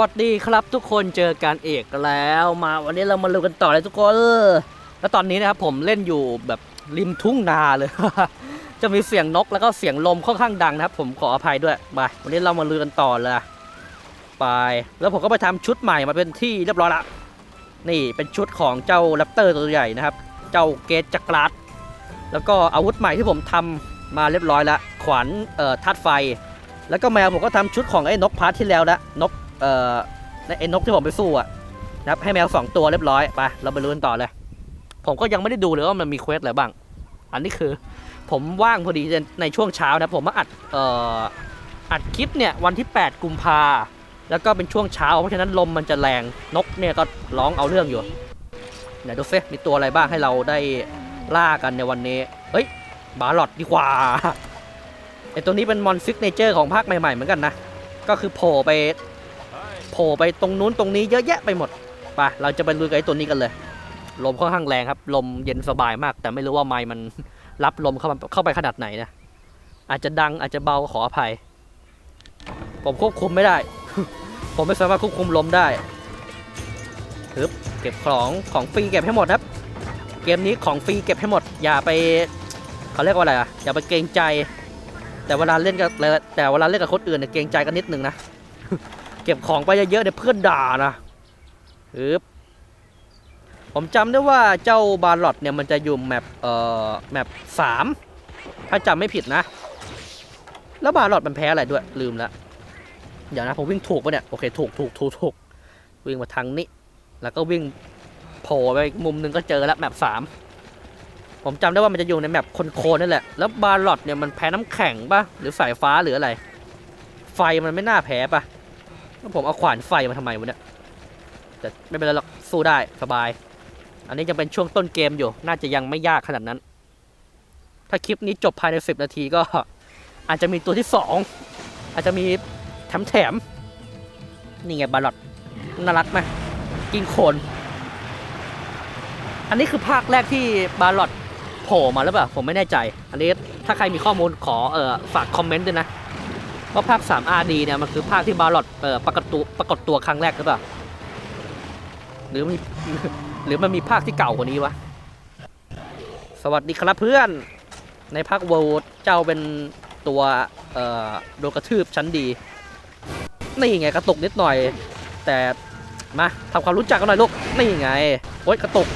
วัสดีครับทุกคนเจอกันเอกแล้วมาวันนี้เรามาลุยกันต่อเลยทุกคนแล้วตอนนี้นะครับผมเล่นอยู่แบบริมทุ่งนาเลย จะมีเสียงนกแล้วก็เสียงลมค่อนข้างดังนะครับ ผมขออภัยด้วยไปวันนี้เรามาลุยกันต่อเลยไปแล้วผมก็ไปทำชุดใหม่มาเป็นที่เรียบร้อยละนี่เป็นชุดของเจ้าแรปเตอร์ตัวใหญ่นะครับ เจ้าเกตจักรัดแล้วก็อาวุธใหม่ที่ผมทำมาเรียบร้อยล้วขวานเอ่อธาตุไฟ แล้วก็แมวผมก็ทำชุดของไอ้นกพาร์ทที่แล้วล้วนก เอ่อไอ้นกที่ผมไปสู้อะนะครับให้แมวสองตัวเรียบร้อยไปเราไปลุ้นต่อเลย ผมก็ยังไม่ได้ดูเลยว่ามันมีเควสอะไรบ้าง อันนี้คือ ผมว่างพอดีในช่วงเช้านะผมมาอัดเอ่ออัดคลิปเนี่ยวันที่ 8 กุมภาแล้วก็เป็นช่วงเช้า เพราะฉะนั้นลมมันจะแรงนกเนี่ยก็ร้องเอาเรื่องอยู่ไหนดูซิมีตัวอะไรบ้างให้เราได้ล่ากันในวันนี้ เฮ้ยบาลอดดีกว่าไอตัวนี้เป็นมอนฟิกเนเจอร์ของภาคใหม่ๆเหมือนกันนะ ก็คือโผล่ไป โผล่ไปตรงนู้นตรงนี้เยอะแยะไปหมดไปเราจะไปลุยกับไอ้ตัวนี้กันเลย ลมค่อนข้างแรงครับ ลมเย็นสบายมาก แต่ไม่รู้ว่าไมค์มันรับลมเข้ามาเข้าไปขนาดไหนนะอาจจะดังอาจจะเบาขออภัย ผมควบคุมไม่ได้ ผมไม่สามารถควบคุมลมได้ฮึบเก็บของของฟรีเก็บให้หมดครับ เกมนี้ของฟรีเก็บให้หมด อย่าไปเขาเรียกว่าอะไรอะอย่าไปเกรงใจ แต่เวลาเล่นกับแต่เวลาเล่นกับคนอื่นเนี่ยเกรงใจกันนิดนึงนะ เก็บของไปเยอะๆเดี๋ยวเพื่อนด่านะฮึบผมจำได้ว่าเจ้าบาลอตเนี่ยมันจะอยู่แมปเอ่อแมปสามถ้าจำไม่ผิดนะ แล้วบาลอตมันแพ้อะไรด้วยลืมล้วเดี๋ยวนะผมวิ่งถูกปะเนี่ยโอเคถูกถูกถูกถูกวิ่งมาทางนี้ แล้วก็วิ่งโผล่ไปมุมนึงก็เจอแล้วแมปสามผมจำได้ว่ามันจะอยู่ในแมปโคนนั่นแหละ แล้วบาลอตเนี่ยมันแพ้น้ำแข็งปะหรือสายฟ้าหรืออะไร ไฟมันไม่น่าแพ้ปะ แล้วผมเอาขวานไฟมาทำไมวะเนี่ยแต่ไม่เป็นไรหรอกสู้ได้สบาย อันนี้ยังเป็นช่วงต้นเกมอยู่ น่าจะยังไม่ยากขนาดนั้น ถ้าคลิปนี้จบภายใน 10 นาทีก็ อาจจะมีตัวที่ 2 อาจจะมีแถมแถมๆนี่ไงบาลอตน่ารักไหมกิ้งโคน อันนี้คือภาคแรกที่บาลอตโผล่มาหรือเปล่าผมไม่แน่ใจ อันนี้ถ้าใครมีข้อมูลขอเออฝากคอมเมนต์ด้วยนะ ว่าภาค 3 RD เนี่ยมันคือภาคที่บาร์ลอตเออปรากฏตัวปรากฏตัวครั้งแรกหรือเปล่า หรือมีหรือมันมีภาคที่เก่ากว่านี้วะ สวัสดีครับเพื่อน ในภาคเวิลด์เจ้าเป็นตัวเอ่อโดนกระทืบชั้นดี นี่ไงกระตุกนิดหน่อย แต่มาทำความรู้จักกันหน่อยลูก นี่ไงโอ๊ยกระตุก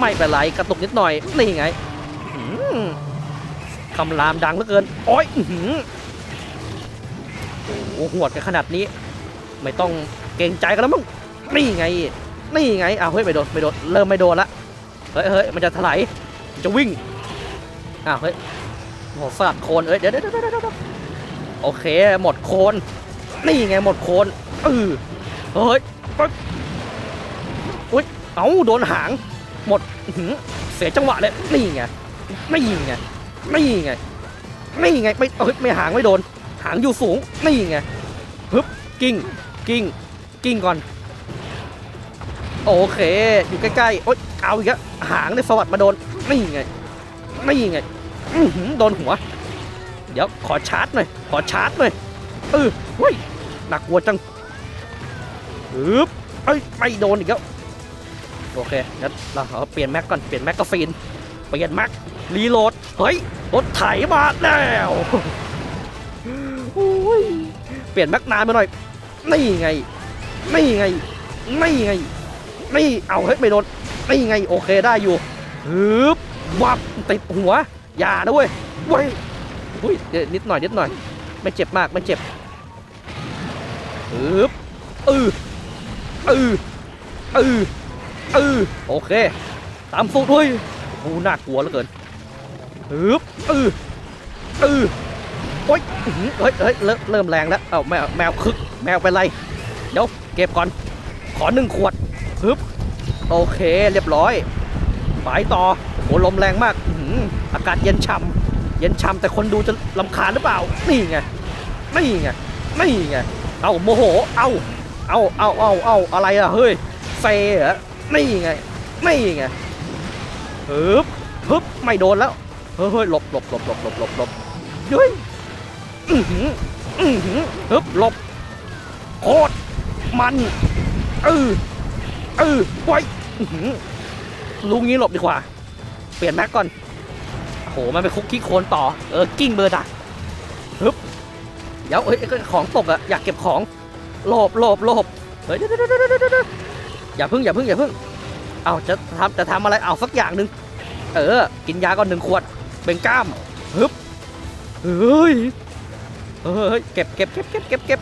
ไม่เป็นไรกระตุกนิดหน่อย นี่ไงคำรามดังเหลือเกิน โอ้ยอ โอ้โหหวดกันขนาดนี้ ไม่ต้องเกรงใจกันแล้วมั้งนี่ไง นี่ไงอ้าวเฮ้ยไม่โดนไม่โดนเริ่มไม่โดนละเฮ้ยเฮ้ยมันจะถลายมันจะวิ่งอ้าวเฮ้ยโหสลัดโคนเอ้ยเดี๋ยวเดี๋ยวเดี๋ยวเดี๋ยวโอเคหมดโคนนี่ไงหมดโคนเออเฮ้ยปึ๊บอุ้ยเอ้าโดนหาง หมดหือเสียจังหวะเลยนี่ไงนี่ไงนี่ไงนี่ไงไม่เอ้ยไม่หางไม่โดนางอยู่สูงนี่ไงฮึบกิ้งกิ้งกิ้งก่อน โอเค อยู่ใกล้ๆโอ๊ยเอาอีกแล้วหางในสวัสดมาโดนนี่ไงนี่ไงอือหือโดนหัว เดี๋ยวขอชาร์จหน่อยขอชาร์จหน่อยเออเฮ้ยหนักหัวจังฮึบเอ้ยไม่โดนอีกแล้วโอเคงั้นเราเอาเปลี่ยนแม็กก่อนเปลี่ยนแม็กกาฟีนเปลี่ยนแม็กรีโหลดเฮ้ยรถไถมาแล้ว เปลี่ยนแม็กนานไปหน่อย นี่ไง นี่ไง นี่ไง นี่ เอาเฮ้ยไม่โดน นี่ไงโอเคได้อยู่ฮึบวับติดหัว อย่านะเว้ยเว้ยอุ้ยเดี๋ยวนิดหน่อยนิดหน่อย ไม่เจ็บมากไม่เจ็บฮึบเออเออเออเออโอเค ตามสูตรด้วยโอ้หน่ากลัวเหลือเกินฮึบเออเออ โอ้ยเฮ้ยเฮ้ยเริ่มแรงแล้ว เอ้าแมวแมวคึก แมวเป็นไร เดี๋ยวเก็บก่อน ขอหนึ่งขวดฮึบโอเคเรียบร้อยไปต่อโอ้โหลมแรงมากอากาศเย็นฉ่ำเย็นฉ่ำแต่คนดูจะลำคาญหรือเปล่า นี่ไง นี่ไง นี่ไง เอาโมโห เอาเอาเอาเอาเอาอะไรอะเฮ้ยเซ่เหรอนี่ไง นี่ไงฮึบฮึบไม่โดนแล้ว เฮ้ยเฮ้ยหลบหลบหลบหลบหลบหลบหลบเฮ้ย อือหืออือหือฮึบหลบโคตรมันเออเออไว้อื้อหือลุงนี้หลบดีกว่า เปลี่ยนแม็กก่อนโอ้โหมันไปคุกขี้โคลนต่อ เออ กิ้งเบอร์ดักฮึบเดี๋ยวเอ้ยของตกอะอยากเก็บของโลบโลบโลบเฮ้ยเดี๋ยวเดี๋ยวอย่าพึ่งอย่าพึ่งอย่าพึ่งเอาจะทำจะทำอะไรเอาสักอย่างหนึ่งเออ กินยาก่อนหนึ่งขวดเป็นกล้ามฮึบเฮ้ย เฮ้ยเก็บเก็บเก็บเก็บเก็บเก็บ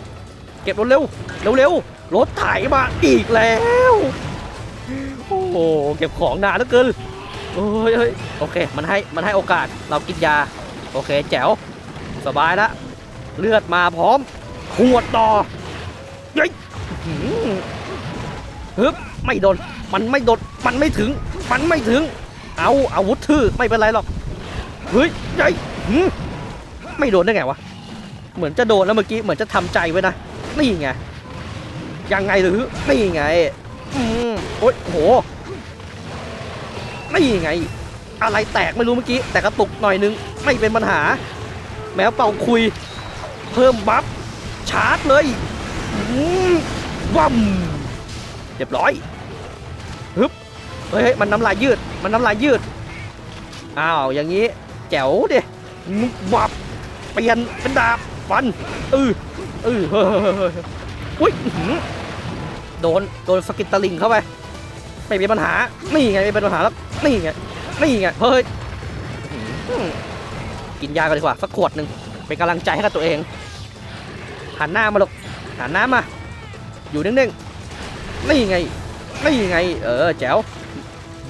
เก็บรถเร็วเร็วเร็วรถไถมาอีกแล้ว โอ้โหเก็บของนานเหลือเกินโอ้ยเฮ้ยโอเค มันให้มันให้โอกาสเรากินยา โอเคแจ๋วสบายละเลือดมาพร้อมขวดต่อเย้ยฮึบไม่โดนมันไม่โดนมันไม่ถึง มันไม่ถึง เอาอาวุธทื่อไม่เป็นไรหรอกเฮ้ยยัยหืมไม่โดนได้ไงวะ เหมือนจะโดนแล้วเมื่อกี้เหมือนจะทำใจไว้นะนี่ไงยังไงหรือนี่ไงอืมโอ๊ยโหนี่ไง อะไรแตกไม่รู้เมื่อกี้ แต่กระตุกหน่อยนึงไม่เป็นปัญหา แมวเป่าคุย เพิ่มบัฟชาร์จเลยอืมวัมเรียบร้อยฮึบเฮ้ยมันน้ำลายยืด มันน้ำลายยืดอ้าวอย่างนี้แจ๋วดิบวับเปลี่ยนเป็นดาบ ฟันเออเออเฮ้ยอุ้ยโดนโดนสกิตตลิงเข้าไปไม่มีปัญหานี่ไงไม่เป็นปัญหาแล้วนี่ไงนี่ไงเฮ้ยกินยากันดีกว่าสักขวดหนึ่งเป็นกำลังใจให้กับตัวเองหันหน้ามาลูกหันหน้ามา อยู่นิ่งๆนี่ไงนี่ไง เออแจ๋ว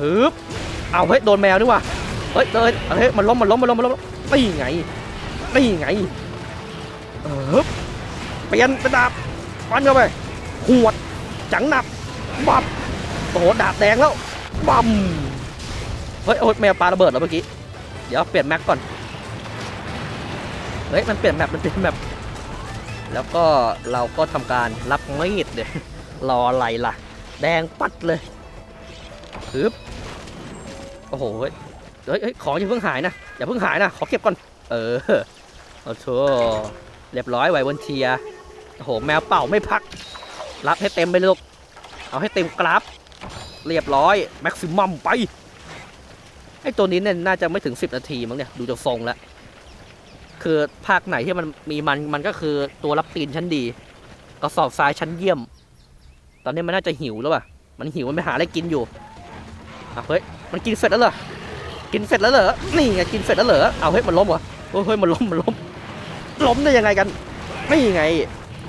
ฮึบเอาเฮ้ยโดนแมวด้วยว่ะเฮ้ยเดินเฮ้ยมันล้มมันล้มมันล้มมันล้มนี่ไงนี่ไง เออเปลี่ยนเป็นดาบฟันเข้าไปหวดจังหนับบับโอ้โหดาบแดงแล้วบัมเฮ้ยโอ้ยแมวปลาระเบิดแล้วเมื่อกี้เดี๋ยวเปลี่ยนแม็กก่อนเฮ้ยมันเปลี่ยนแมปมันเปลี่ยนแมปแล้วก็เราก็ทำการรับมีดเดี๋ยวรออะไรล่ะ แดงปัดเลยฮึบโอ้โหเฮ้ยเฮ้ยของอย่าเพิ่งหายนะอย่าเพิ่งหายนะขอเก็บก่อน เออเอาโถ เรียบร้อยไวบนเทียโอ้โหแมวเป่าไม่พัก รับให้เต็มไปเลยลูกเอาให้เต็มกราฟเรียบร้อยแม็กซิมัมไปไอ้ตัวนี้เนี่ยน่าจะไม่ถึง 10 นาทีมั้งเนี่ยดูจากทรงแล้วคือภาคไหนที่มันมีมันมันก็คือตัวรับตีนชั้นดีกระสอบทรายชั้นเยี่ยม ตอนนี้มันน่าจะหิวแล้วป่ะมันหิวมันไปหาอะไรกินอยู่อะเฮ้ยมันกินเสร็จแล้วเหรอกินเสร็จแล้วเหรอนี่ไงกินเสร็จแล้วเหรอเอาเฮ้ยมันล้มเหรอโอ้ยเฮ้ยมันล้มมันล้ม ล้มได้ยังไงกันนี่ไง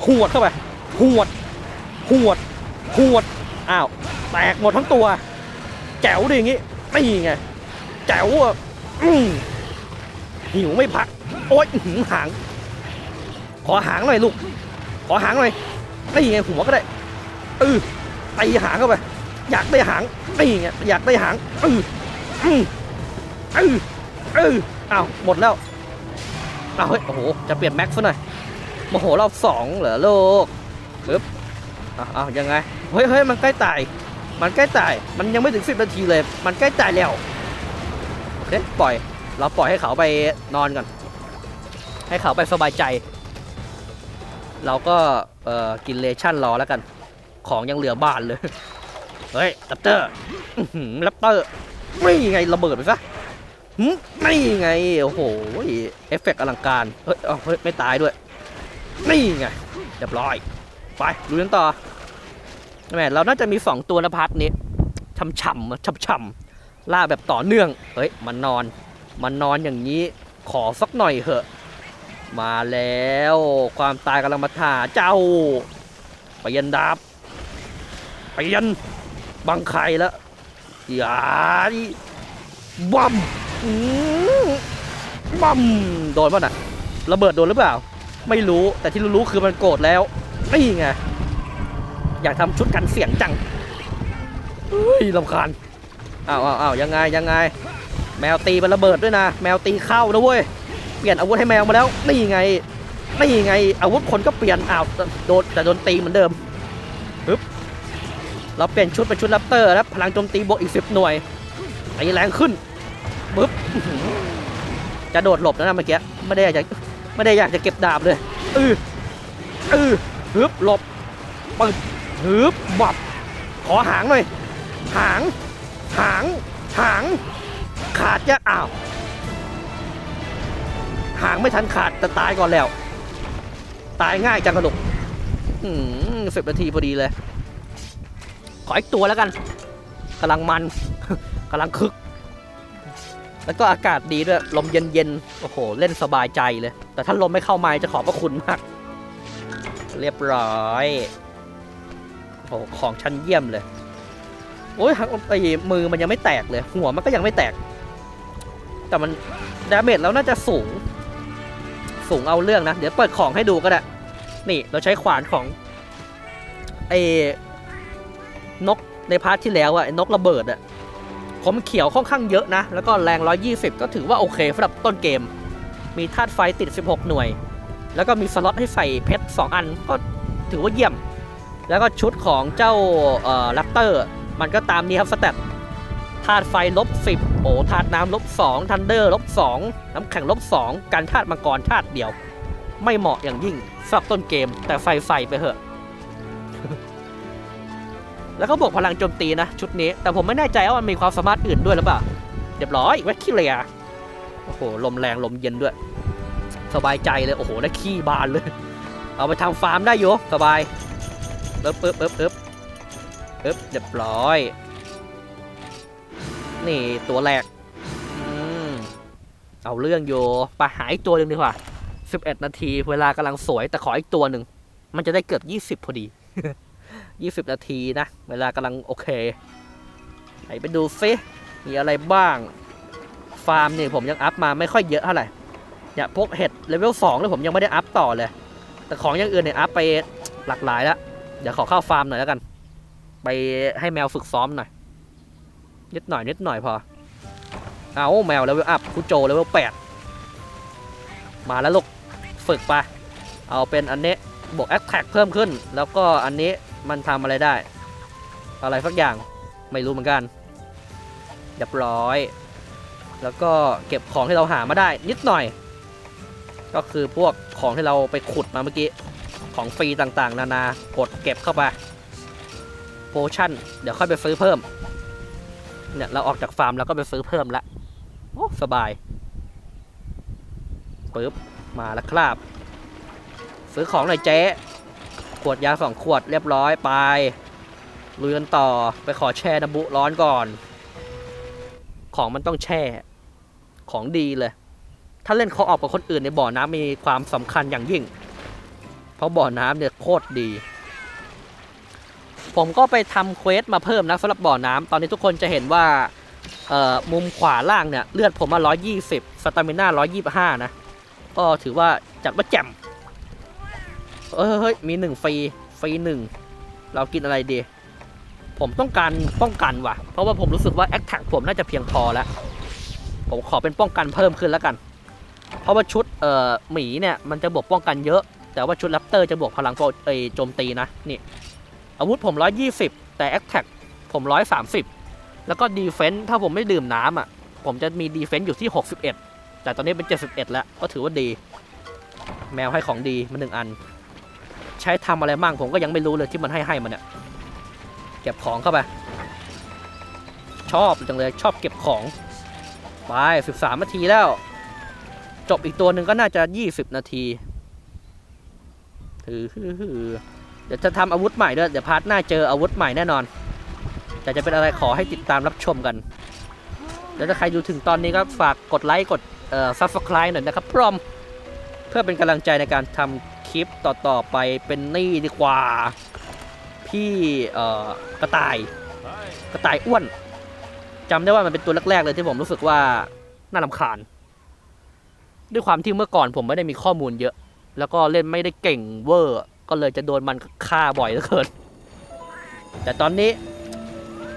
หวดเข้าไปหวดหวดหวดอ้าวแตกหมดทั้งตัวแจ๋วดิอย่างงี้นี่ไงแจ๋วอะอืมหิวไม่พักโอ๊ยหหาง ขอหางหน่อยลูก ขอหางหน่อยนี่ไงหัวก็ได้เออตีหางเข้าไปอยากได้หางนี่ไงอยากได้หางเอออืมเออเอออ้าวหมดแล้ว เอาเฮ้ย โอ้โห จะเปลี่ยนแม็กซ์ซะหน่อยโมโหรอบสองเหรอโลกปึ๊บอ้าวยังไง เฮ้ยเฮ้ยมันใกล้ตาย มันใกล้ตาย มันยังไม่ถึงสิบนาทีเลย มันใกล้ตายแล้วโอเคปล่อย เราปล่อยให้เขาไปนอนก่อน ให้เขาไปสบายใจ เราก็ เอ่อ กินเลชั่นรอแล้วกัน ของยังเหลือบ้านเลย เฮ้ยแรปเตอร์อื้อหือแรปเตอร์ ไม่ไงระเบิดไปซะ หึไม่ไง โอ้โห เอฟเฟกต์อลังการ เฮ้ยเอเฮ้ย ไม่ตายด้วย นี่ไงเรียบร้อย ไปดูกันต่อแหม่เราน่าจะมีสองตัวนะพัทนี้ช่ำๆช่ำๆล่าแบบต่อเนื่อง เฮ้ย มันนอน มันนอนอย่างนี้ ขอสักหน่อยเหอะ มาแล้ว ความตายกำลังมาถ่าเจ้าไปยันดาบไปยันบังไข่แล้วอย่าดิบัม อืมบัมโดนป่ะน่ะระเบิดโดนหรือเปล่า ไม่รู้แต่ที่รู้ๆคือมันโกรธแล้วนี่ไงอยากทำชุดกันเสียงจังเฮ้ยลำคาญอ้าวอ้าวอ้าวยังไงยังไง แมวตีมันระเบิดด้วยนะ แมวตีเข้านะเว้ยเปลี่ยนอาวุธให้แมวมาแล้วนี่ไงนี่ไง อาวุธคนก็เปลี่ยนอ้าวโดนแต่โดนตีเหมือนเดิมปึ๊บเราเปลี่ยนชุดเป็นชุดแรปเตอร์แล้วพลังโจมตีบวกอีกสิบหน่วยตีแรงขึ้น จะโดดหลบนะนะเมื่อกี้ไม่ได้อยากจะไม่ได้อยากจะเก็บดาบเลยอืออือปึ๊บหลบปึ๊บฮึบบับขอหางหน่อยหาง หาง หาง ขาดจะอ้าว หางไม่ทันขาดแต่ตายก่อนแล้ว ตายง่ายจังกระดกสิบนาทีพอดีเลย ขออีกตัวแล้วกันกำลังมันกำลังคึก แล้วก็อากาศดีด้วย ลมเย็นๆ โอ้โห เล่นสบายใจเลย แต่ถ้าลมไม่เข้าไม้จะขอบพระคุณมาก เรียบร้อยโอ้โหของชั้นเยี่ยมเลย โอ้ยหักไอ้มือมันยังไม่แตกเลย หัวมันก็ยังไม่แตก แต่มันดาเมจแล้วน่าจะสูง สูงเอาเรื่องนะ เดี๋ยวเปิดของให้ดูก็ได้ นี่เราใช้ขวานของไอ้นกในพาร์ทที่แล้วอะนกระเบิดอะ ผมเขียวค่อนข้างเยอะนะ แล้วก็แรง 120 ก็ถือว่าโอเคสำหรับต้นเกม มีธาตุไฟติด 16 หน่วย แล้วก็มีสล็อตให้ใส่เพชร 2 อันก็ถือว่าเยี่ยม แล้วก็ชุดของเจ้าแรปเตอร์ มันก็ตามนี้ครับสเตตธาตุไฟลบ10โอ้ธาตุน้ำลบ2ทันเดอร์ลบ2น้ำแข็งลบ2การธาตุมังกรธาตุเดียว ไม่เหมาะอย่างยิ่งสำหรับต้นเกม แต่ไฟใส่ไปเถอะ แล้วก็บวกพลังโจมตีนะชุดนี้ แต่ผมไม่แน่ใจว่ามันมีความสามารถอื่นด้วยหรือเปล่าเรียบร้อยแวคคิเลียโอ้โหลมแรงลมเย็นด้วย สบายใจเลยโอ้โหได้ขี้บานเลย เอาไปทำฟาร์มได้อยู่สบายเอ๊บเอ๊บเอ๊บเอ๊บเอ๊บเรียบร้อย นี่ตัวแรกอเอาเรื่องอยู่ไปหาอีกตัวหนึ่งดีกว่า 11 นาที เวลากำลังสวยแต่ขออีกตัวหนึ่ง มันจะได้เกือบ 20 พอดี 20 นาทีนะ เวลากำลังโอเค ไหนไปดูซิมีอะไรบ้าง ฟาร์มเนี่ยผมยังอัพมาไม่ค่อยเยอะเท่าไหร่เนี่ยพวกเห็ดเลเวล2เลยผมยังไม่ได้อัพต่อเลย แต่ของอย่างอื่นเนี่ยอัพไปหลากหลายแล้วเดี๋ยวขอเข้าฟาร์มหน่อยแล้วกัน ไปให้แมวฝึกซ้อมหน่อย นิดหน่อยนิดหน่อยพอ เอาแมวเลเวลอัพคุโจเลเวลแปดมาแล้วลูกฝึกไป เอาเป็นอันนี้บวกแอคแท็กเพิ่มขึ้น แล้วก็อันนี้ มันทำอะไรได้ อะไรสักอย่างไม่รู้เหมือนกันเรียบร้อย แล้วก็เก็บของที่เราหามาได้ นิดหน่อย ก็คือพวกของที่เราไปขุดมาเมื่อกี้ ของฟรีต่างๆ นานากดเก็บเข้าไปโพชั่น เดี๋ยวค่อยไปซื้อเพิ่ม เนี่ยเราออกจากฟาร์มแล้วก็ไปซื้อเพิ่มละโอ้สบายปึ๊บมาแล้วครับ ซื้อของหน่อยเจ๊ ขวดยาสองขวดเรียบร้อยไปลุยกันต่อไปขอแช่น้ำบุร้อนก่อน ของมันต้องแช่ ของดีเลย ถ้าเล่นเขาออกกับคนอื่นในบ่อน้ำมีความสำคัญอย่างยิ่ง เพราะบ่อน้ำเนี่ยโคตรดี ผมก็ไปทำเควสมาเพิ่มนะสำหรับบ่อน้ำตอนนี้ทุกคนจะเห็นว่ามุมขวาล่างเนี่ย เลือดผมมา 120 สตามิน่า125 นะ ก็ถือว่าจัดว่าแจ่ม เอ้ยเฮ้ยมีหนึ่งฟรีฟรีหนึ่งเรากินอะไรดี ผมต้องการป้องกันว่ะ เพราะว่าผมรู้สึกว่าแอคแท็กผมน่าจะเพียงพอแล้ว ผมขอเป็นป้องกันเพิ่มขึ้นแล้วกัน เพราะว่าชุดเอ่อหมีเนี่ยมันจะบวกป้องกันเยอะ แต่ว่าชุดแรปเตอร์จะบวกพลังเอโจมตีนะนี่อาวุธผม120แต่แอคแท็กผม130แล้วก็ดีเฟน s ์ถ้าผมไม่ดื่มน้ำอะ ผมจะมีดีเฟน s ์อยู่ที่61แต่ตอนนี้เป็น71แล้วก็ถือว่าดี แมวให้ของดีมาหนึ่งอัน ใช้ทำอะไรมั่งผมก็ยังไม่รู้เลยที่มันให้ให้มันเนี่ยเก็บของเข้าไป ชอบจังเลยชอบเก็บของไป13นาทีแล้ว จบอีกตัวหนึ่งก็น่าจะ 20 นาทีถือเดี๋ยวจะทำอาวุธใหม่ด้วยเดี๋ยวพาร์ทหน้าเจออาวุธใหม่แน่นอน แต่จะเป็นอะไรขอให้ติดตามรับชมกัน แล้วถ้าใครดูถึงตอนนี้ก็ฝากกดไลค์กดเอ่อซับสไครต์หน่อยนะครับพร้อม เพื่อเป็นกำลังใจในการทำ คลิปต่อๆไปเป็นนี่ดีกว่า พี่เอ่อกระต่ายกระต่ายอ้วนจำได้ว่ามันเป็นตัวแรกๆเลยที่ผมรู้สึกว่าน่ารำคาญ ด้วยความที่เมื่อก่อนผมไม่ได้มีข้อมูลเยอะ แล้วก็เล่นไม่ได้เก่งเวอร์ ก็เลยจะโดนมันฆ่าบ่อยเหลือเกิน แต่ตอนนี้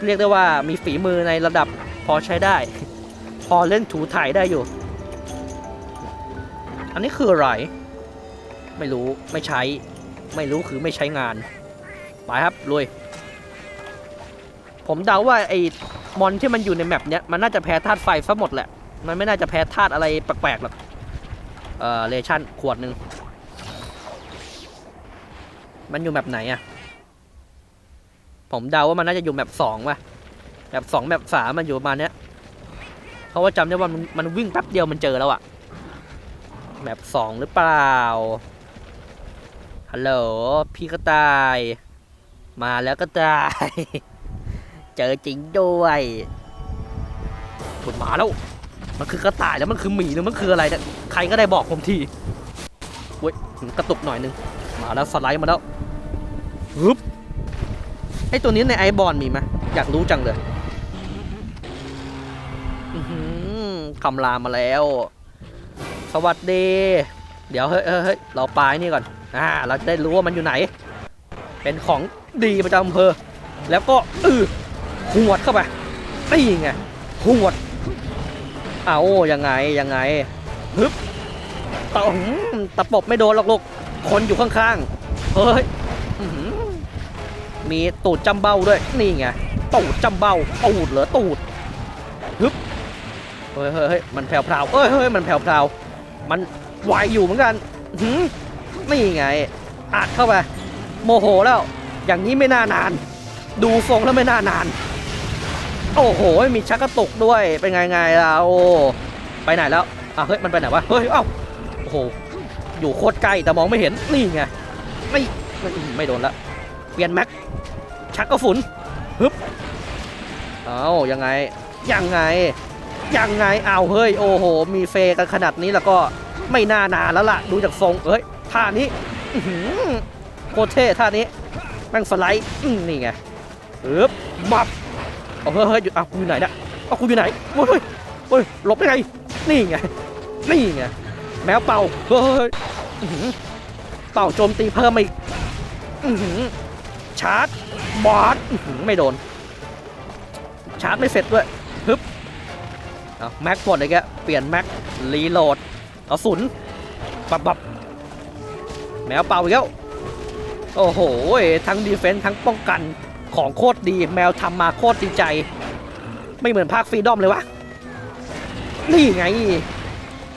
เรียกได้ว่ามีฝีมือในระดับพอใช้ได้ พอเล่นถูถ่ายได้อยู่ อันนี้คืออะไร ไม่รู้ไม่ใช้ ไม่รู้คือไม่ใช้งาน ไปครับลุยผมเดาว่าไอ้มอนที่มันอยู่ในแมปเนี้ยมันน่าจะแพ้ธาตุไฟซะหมดแหละ มันไม่น่าจะแพ้ธาตุอะไรแปลกๆหรอก เอ่อเลชั่นขวดหนึ่งมันอยู่แบบไหนอะผมเดาว่ามันน่าจะอยู่แมปสองว่ะแมปสองแมปสามมันอยู่ประมาณเนี้ยเพราะว่าจำได้ว่ามันมันวิ่งแป๊บเดียวมันเจอแล้วอะแมปสองหรือเปล่า ฮัลโหลพี่กระต่าย มาแล้วก็ตาย เจอจริงด้วยคุณมาแล้ว มันคือกระต่ายแล้วมันคือหมีหรือมันคืออะไรเนี่ยใครก็ได้บอกผมทีเว้ยกระตุกหน่อยนึง มาแล้วสไลด์มาแล้วฮึบไอตัวนี้ในไอบอลมีไหมอยากรู้จังเลยคำรามมาแล้ว สวัสดี เดี๋ยวเฮ้ยเฮ้ยเฮ้ยเราปลายนี่ก่อนอ่าเราจะได้รู้ว่ามันอยู่ไหน เป็นของดีประจำอำเภอ แล้วก็อือหวดเข้าไปนี่ไงหวดเอายังไงยังไงฮึบตะตะปบไม่โดนหรอกลูกคนอยู่ข้างๆเฮ้ยมีตูดจำเบ้าด้วยนี่ไงตูดจำเบ้าตูดเหรอตูดฮึบเฮ้ยเฮ้ยเฮ้ยมันแผ่วพราวเอ้ยเฮ้ยมันแผ่วพราวมัน ไวอยู่เหมือนกันหือนี่ไงอัดเข้าไป โมโหแล้ว อย่างนี้ไม่น่านาน ดูทรงแล้วไม่น่านาน โอ้โห มีชักกระตุกด้วย เป็นไงไงล่ะโอ้ไปไหนแล้วอะเฮ้ย มันไปไหนวะ เฮ้ย เอ้า โอ้โห อยู่โคตรใกล้แต่มองไม่เห็น นี่ไง ไม่ ไม่ไม่โดนละ เปลี่ยนแม็ก ชักกระสุนฮึบ เอายังไง ยังไง ยังไง เอาเฮ้ย โอ้โห มีเฟกันขนาดนี้แล้วก็ ไม่น่านานแล้วล่ะ ดูจากทรงเอ้ยท่านี้โคตรเท่ท่านี้แม่งสไลด์นี่ไงปึ๊บบับเอาเฮ้ยเฮ้ยหยุดอะกูอยู่ไหนเนี่ยเอากูอยู่ไหนเฮ้ยเฮ้ยหลบได้ไง นี่ไง นี่ไง แมวเป่าเฮ้ยเป่าโจมตีเพิ่มอีกชาร์จบอสไม่โดน ชาร์จไม่เสร็จด้วยฮึบแม็กหมดเลยแกเปลี่ยนแม็กรีโหลด กระสุนปับปับแมวเป่าอีกแล้วโอ้โห ทั้งดีเฟนส์ทั้งป้องกันของโคตรดีแมวทำมาโคตรดีใจ ไม่เหมือนภาคฟรีดอมเลยวะ นี่ไง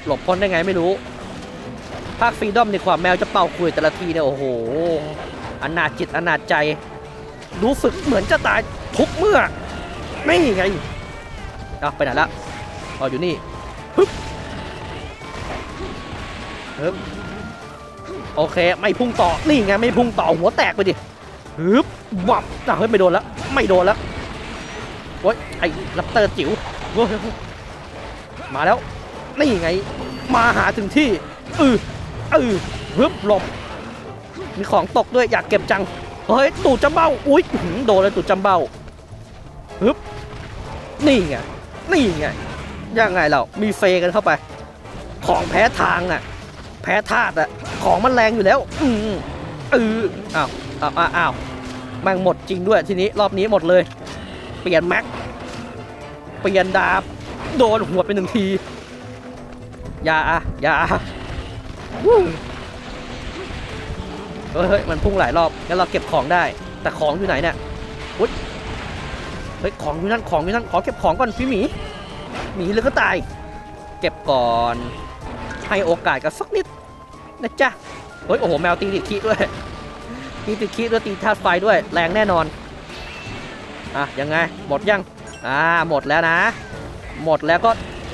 หลบพ้นได้ไงไม่รู้ ภาคฟรีดอมในความแมวจะเป่าคุยแต่ละทีเนี่ยโอ้โหอนาจิตอนาจใจ รู้สึกเหมือนจะตายทุกเมื่อ นี่ไงเอาไปไหนละอ๋ออยู่นี่ ฮึบโอเค ไม่พุ่งต่อ นี่ไงไม่พุ่งต่อหัวแตกไปดิฮึบวับอะเฮ้ยไม่โดนแล้ว ไม่โดนแล้วโอ้ยไอ้ลัปเตอร์จิ๋วเฮ้ยมาแล้ว นี่ไง มาหาถึงที่อืออือฮึบหลบ มีของตกด้วยอยากเก็บจัง เฮ้ยตูดจำเบ้า อุ้ยโดนเลยตูดจำเบ้าฮึบนี่ไง นี่ไง ยังไงเรา มีเฟกันเข้าไป ของแพ้ทางอะ พ้ธาตุอะของมันแรงอยู่แล้ว อืออืออ้าวอ้าวอ้าวอ้าวแม่งหมดจริงด้วยทีนี้รอบนี้หมดเลย เปลี่ยนแม็กเปลี่ยนดาบ โดนหัวไปหนึ่งทีอย่าอะอย่าเฮ้ยเฮ้ยมันพุ่งหลายรอบงั้นเราเก็บของได้ แต่ของอยู่ไหนเนี่ยอุ้ยเฮ้ยของอยู่นั่นของอยู่นั่นขอเก็บของก่อนพี่หมีหมีหรือก็ตาย เก็บก่อน ให้โอกาสกันสักนิดนะจ๊ะเฮ้ยโอ้โหแมวตีติดขี้ด้วยตีติดคีด้วยตีธาตุไฟด้วยแรงแน่นอนอะยังไงหมดยังอ่าหมดแล้วนะ หมดแล้วก็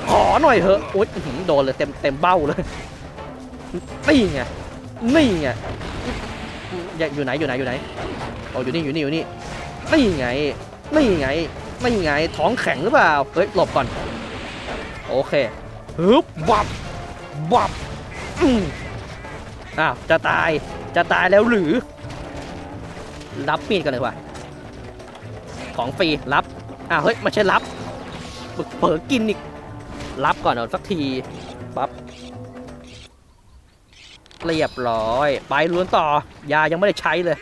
ขอหน่อยเถอะอุ้ยโดนเลยเต็มเต็มเบ้าเลยนี่ไงนี่ไงอย่าอยู่ไหนอยู่ไหนอยู่ไหนโอ้อยู่นี่อยู่นี่อยู่นี่นี่ไงนี่ไงนี่ไงท้องแข็งหรือเปล่าเฮ้ยหลบก่อนโอเคฮึบวับ วับอืมอ้าวจะตายจะตายแล้วหรือ รับมีดกันเลยว่ะของฟรีรับอ้าวเฮ้ยไม่ใช่รับเผลอกินอีกรับก่อนเอาสักทีปั๊บเรียบร้อย ไปล้วนต่อยายังไม่ได้ใช้เลย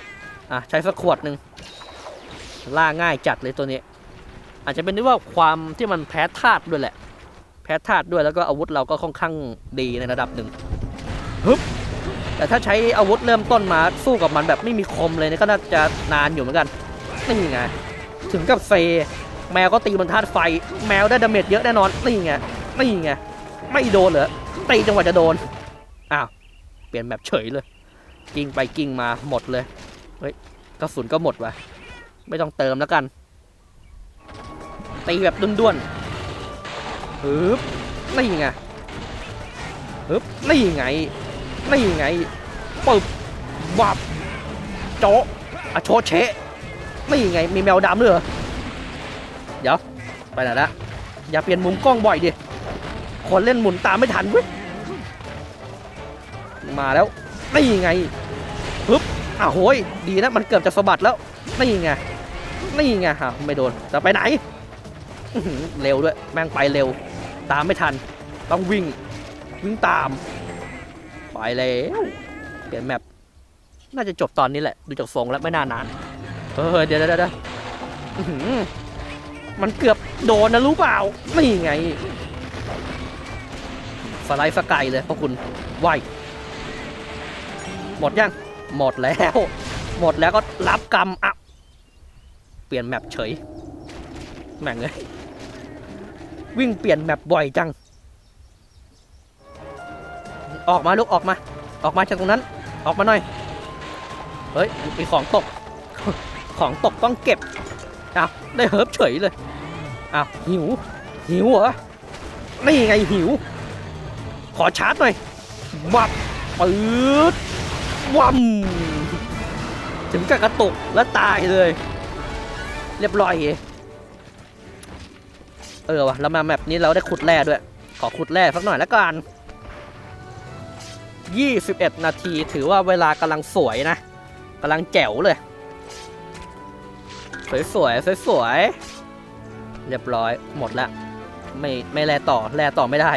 อะ ใช้สักขวดหนึ่งล่าง่ายจัดเลยตัวนี้ อาจจะเป็นด้วยว่าความที่มันแพ้ธาตุด้วยแหละ แพ้ธาตุด้วยแล้วก็อาวุธเราก็ค่อนข้างดีในระดับหนึ่งฮึบแต่ถ้าใช้อาวุธเริ่มต้นมาสู้กับมันแบบไม่มีคมเลยเนี่ยก็น่าจะนานอยู่เหมือนกันนี่ไงถึงกับเซแมวก็ตีบนธาตุไฟ แมวได้ดาเมจเยอะแน่นอนนี่ไงนี่ไงไม่โดนเหรอตีจังหวะจะโดนอ้าวเปลี่ยนแบบเฉยเลย กิ้งไปกิ้งมาหมดเลยเฮ้ยกระสุนก็หมดว่ะไม่ต้องเติมแล้วกันตีแบบด้วนๆ ฮึบนี่ไงฮึบนี่ไงนี่ไงปึ๊บวับโจะอะโชเชะนี่ไงมีแมวดำด้วยเหรอเดี๋ยวไปไหนละอย่าเปลี่ยนมุมกล้องบ่อยดิคนเล่นหมุนตามไม่ทันเว้ยมาแล้วนี่ไงปึ๊บอ้าวโหยดีนะมันเกือบจะสะบัดแล้วนี่ไงนี่ไงฮะไม่โดนจะไปไหนเร็วด้วยแม่งไปเร็ว ตามไม่ทัน ต้องวิ่ง วิ่งตาม ไปแล้ว เปลี่ยนแมปน่าจะจบตอนนี้แหละ ดูจากทรงแล้วไม่น่านาน เออเดี๋ยวเดี๋ยวเดี๋ยวมันเกือบโดนนะรู้เปล่านี่ไง สไลด์สกายเลยพวกคุณไหวหมดยัง หมดแล้ว หมดแล้วก็รับกรรมอะเปลี่ยนแมปเฉย แม่งเลย วิ่งเปลี่ยนแมปบ่อยจัง ออกมาลูกออกมา ออกมาจากตรงนั้น ออกมาหน่อย เฮ้ยมีของตก ของตกต้องเก็บอ้าวได้เฮิร์บเฉยเลยอ้าวหิว หิวเหรอ นี่ไงหิว ขอชาร์จหน่อยวับปืดวัมถึงกับกระตุกแล้วตายเลย เรียบร้อยเอ เออวะแล้วมาแมปนี้เราได้ขุดแร่ด้วย ขอขุดแร่สักหน่อยแล้วกัน21 นาทีถือว่าเวลากำลังสวยนะกำลังแจ๋วเลย สวยสวยสวยสวยเรียบร้อยหมดละ ไม่ไม่แลต่อแลต่อไม่ได้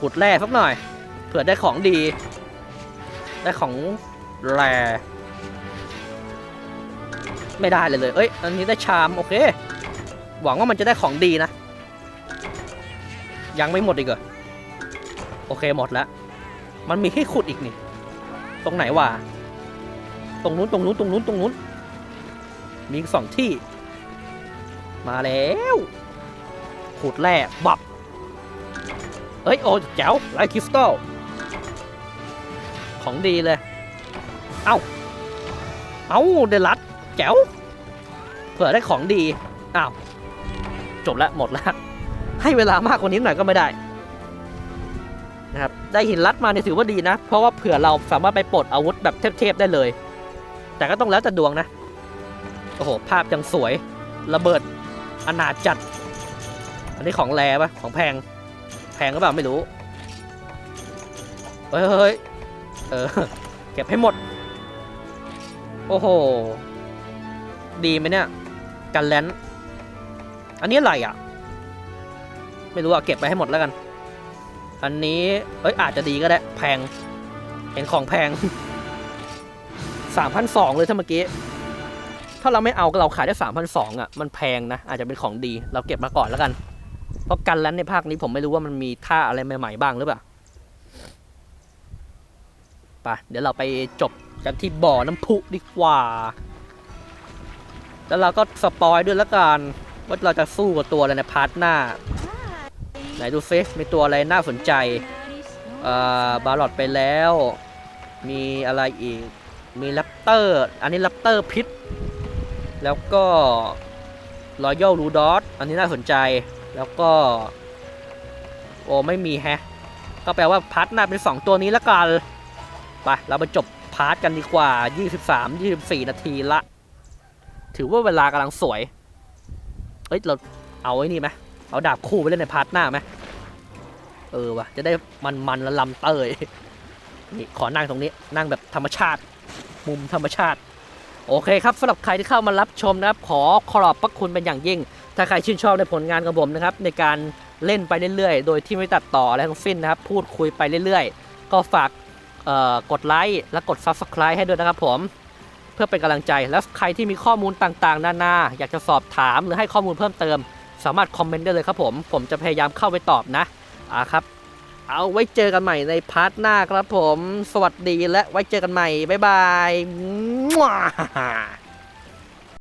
ขุดแร่สักหน่อยเผื่อได้ของดี ได้ของแร่ไม่ได้เลยเลย เอ้ย อันนี้ได้ชาม โอเค หวังว่ามันจะได้ของดีนะ ยังไม่หมดอีกเหรอ โอเคหมดแล้ว มันมีให้ขุดอีกนี่ ตรงไหนวะ ตรงนู้นตรงนู้นตรงนู้นตรงนู้น มีอีกสองที่ มาแล้ว ขุดแร่บับ เอ้ย โอ้แจ๋วไลท์คริสตัล ของดีเลย เอ้า เอ้าเดลัดแจ๋ว เผื่อได้ของดี อ้าว จบแล้วหมดแล้ว ให้เวลามากกว่านี้หน่อยก็ไม่ได้นะครับได้หินลัดมาเนี่ยถือว่าดีนะ เพราะว่าเผื่อเราสามารถไปปลดอาวุธแบบเทพๆได้เลย แต่ก็ต้องแล้วแต่ดวงนะ โอ้โห ภาพยังสวย ระเบิดอนาจัด อันนี้ของแรปะของแพง แพงก็เปล่าไม่รู้ เฮ้ยเฮ้ยเออ เก็บให้หมด โอ้โห ดีไหมเนี่ย กันแลนอันนี้อะไรอะ ไม่รู้อะเก็บไปให้หมดแล้วกัน อันนี้ เอ้ยอาจจะดีก็ได้ แพง เห็นของแพงสามพันสองเลยถ้าเมื่อกี้ ถ้าเราไม่เอาเราขายได้สามพันสองอะ มันแพงนะ อาจจะเป็นของดี เราเก็บมาก่อนแล้วกัน เพราะกันแลนในภาคนี้ผมไม่รู้ว่ามันมีท่าอะไรใหม่ๆบ้างหรือเปล่าไปเดี๋ยวเราไปจบกันที่บ่อน้ำพุดีกว่า แล้วเราก็สปอยด้วยแล้วกันว่าเราจะสู้กับตัวอะไรในพาร์ทหน้า ไหนดูซิมีตัวอะไรน่าสนใจเอ่อบาลอดไปแล้ว มีอะไรอีก มีแรปเตอร์ อันนี้แรปเตอร์พิษ แล้วก็รอยัลรูดอสอันนี้น่าสนใจ แล้วก็ โอ้ไม่มีแฮะ ก็แปลว่าพาร์ทหน้าเป็น 2 ตัวนี้ละกัน ไป เราไปจบพาร์ทกันดีกว่า 23 24 นาทีละ ถือว่าเวลากำลังสวยเอ้ย เราเอาไอ้นี่ไหม เอาดาบคู่ไปเล่นในพาร์ทหน้าไหมเออวะจะได้มันๆและลำเตยนี่ขอนั่งตรงนี้นั่งแบบธรรมชาติ มุมธรรมชาติโอเคครับสำหรับใครที่เข้ามารับชมนะครับ ขอขอบพระคุณเป็นอย่างยิ่ง ถ้าใครชื่นชอบในผลงานของผมนะครับ ในการเล่นไปเรื่อยๆ โดยที่ไม่ตัดต่ออะไรทั้งสิ้นนะครับ พูดคุยไปเรื่อยๆ ก็ฝากกดไลค์และกด Subscribe ให้ด้วยนะครับผม เพื่อเป็นกำลังใจ แล้วใครที่มีข้อมูลต่างๆ นานา อยากจะสอบถามหรือให้ข้อมูลเพิ่มเติม สามารถคอมเมนต์ได้เลยครับผม ผมจะพยายามเข้าไปตอบนะอ่าครับ เอาไว้เจอกันใหม่ในพาร์ทหน้าครับผม สวัสดีและไว้เจอกันใหม่ บ๊ายบาย